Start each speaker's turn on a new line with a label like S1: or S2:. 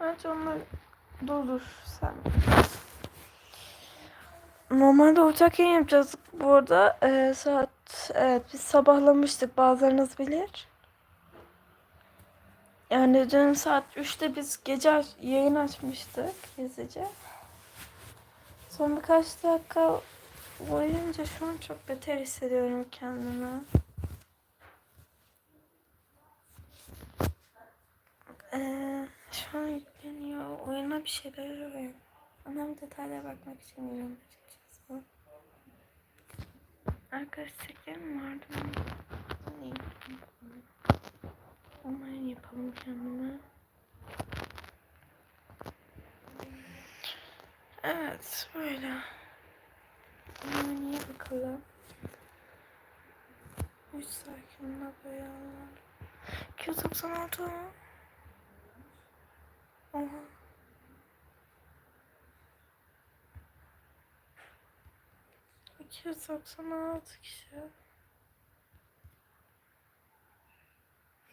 S1: Bence onlar dur dur sen. Normalde uçak yayın yapacağız bu arada. Ee, saat evet biz sabahlamıştık bazılarınız bilir. Yani dün saat 3'te biz gece yayın açmıştık gizlice. Son birkaç dakika boyunca şu an çok beter hissediyorum kendimi. Ee, şu an yükleniyor. Oyuna bir şeyler arıyorum. Önemli detaylara bakmak için giriyorum açıkçası. Arkadaş isteklerim vardı. Onları yapalım. Kendime. Evet böyle. Oynaya bakalım. Üç sakinle boyalar. 296 mu? Oha. İki yüz doksan altı kişi.